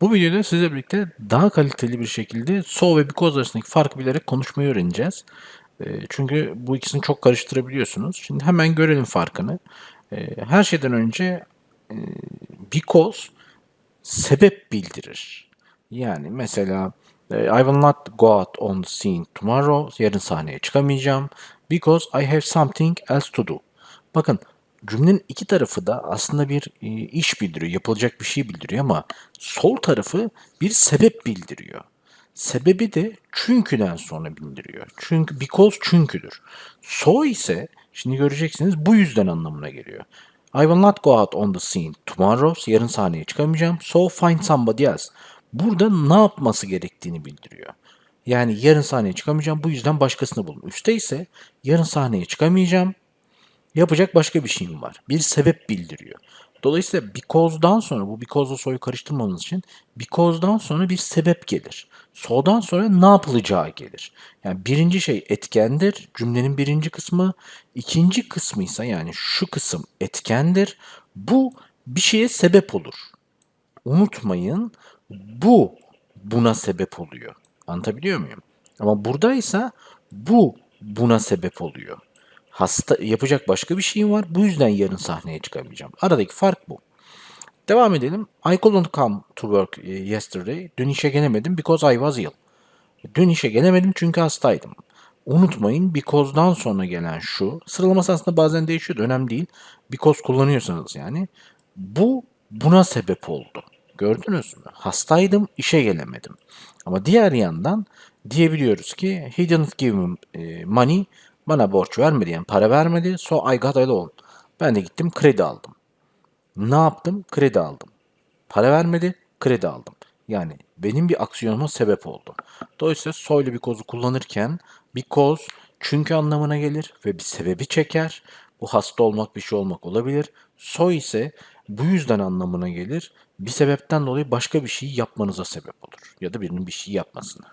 Bu videoda sizle birlikte daha kaliteli bir şekilde so ve because arasındaki farkı bilerek konuşmayı öğreneceğiz. E, Çünkü bu ikisini çok karıştırabiliyorsunuz. Şimdi hemen görelim farkını. E, Her şeyden önce because sebep bildirir. Yani mesela e, I will not go out on the scene tomorrow. Yarın sahneye çıkamayacağım. Because I have something else to do. Bakın cümlenin iki tarafı da aslında bir e, iş bildiriyor, yapılacak bir şey bildiriyor ama sol tarafı bir sebep bildiriyor. Sebebi de çünküden sonra bildiriyor. Çünkü because çünküdür. So ise şimdi göreceksiniz bu yüzden anlamına geliyor. I will not go out on the scene tomorrow. Yarın sahneye çıkamayacağım. So find somebody else. Burada ne yapması gerektiğini bildiriyor. Yani yarın sahneye çıkamayacağım. Bu yüzden başkasını bulun. Üste ise yarın sahneye çıkamayacağım. Yapacak başka bir şeyim var. Bir sebep bildiriyor. Dolayısıyla because'dan sonra bu because'la so'yu karıştırmamız için because'dan sonra bir sebep gelir. So'dan sonra ne yapılacağı gelir. Yani birinci şey etkendir. Cümlenin birinci kısmı. ikinci kısmı ise yani şu kısım etkendir. Bu bir şeye sebep olur. Unutmayın bu buna sebep oluyor. Anlatabiliyor muyum? Ama buradaysa bu buna sebep oluyor. Hasta yapacak başka bir şeyim var. Bu yüzden yarın sahneye çıkamayacağım. Aradaki fark bu. Devam edelim. I couldn't come to work eh, yesterday. Dün işe gelemedim because I was ill. Dün işe gelemedim çünkü hastaydım. Unutmayın because'dan sonra gelen şu. Sıralaması aslında bazen değişiyor önemli değil. Because kullanıyorsanız yani. Bu buna sebep oldu. Gördünüz mü? Hastaydım, işe gelemedim. Ama diğer yandan diyebiliyoruz ki he didn't give me eh, money. Bana borç vermedi yani para vermedi. So I got a loan. Ben de gittim kredi aldım. Ne yaptım? Kredi aldım. Para vermedi, kredi aldım. Yani benim bir aksiyonuma sebep oldu. Dolayısıyla soylu bir kozu kullanırken koz çünkü anlamına gelir ve bir sebebi çeker. Bu hasta olmak bir şey olmak olabilir. So ise bu yüzden anlamına gelir. Bir sebepten dolayı başka bir şey yapmanıza sebep olur. Ya da birinin bir şey yapmasına.